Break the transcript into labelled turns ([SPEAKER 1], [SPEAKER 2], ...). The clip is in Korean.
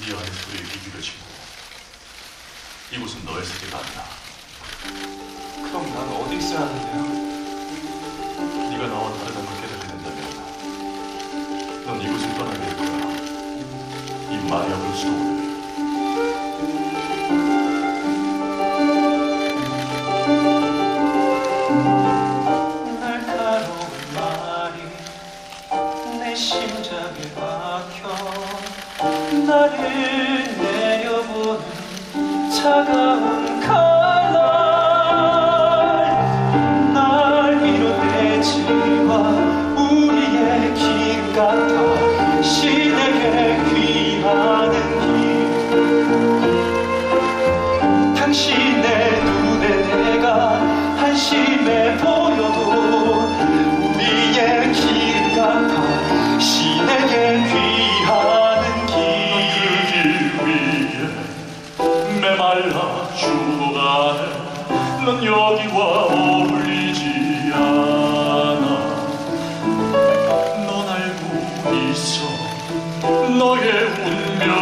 [SPEAKER 1] 네 안의 소리에 귀기려지고 이곳은 너의 세계가 아니야.
[SPEAKER 2] 그럼 난 어디 있어야 하는데요?
[SPEAKER 1] 네가 나와 다르다는 걸 깨닫게 된다면 넌 이곳을 떠나게 될 거야. 이 마약을 수호를.
[SPEAKER 2] 내려보는 차가운 칼날 날 밀어내지만 우리의 길 같아 신에게 귀하는 길. 당신의 눈에 내가 한심
[SPEAKER 1] 메말라 죽어가네. 넌 여기와 어울리지 않아. 넌 알고 있어. 너의 운명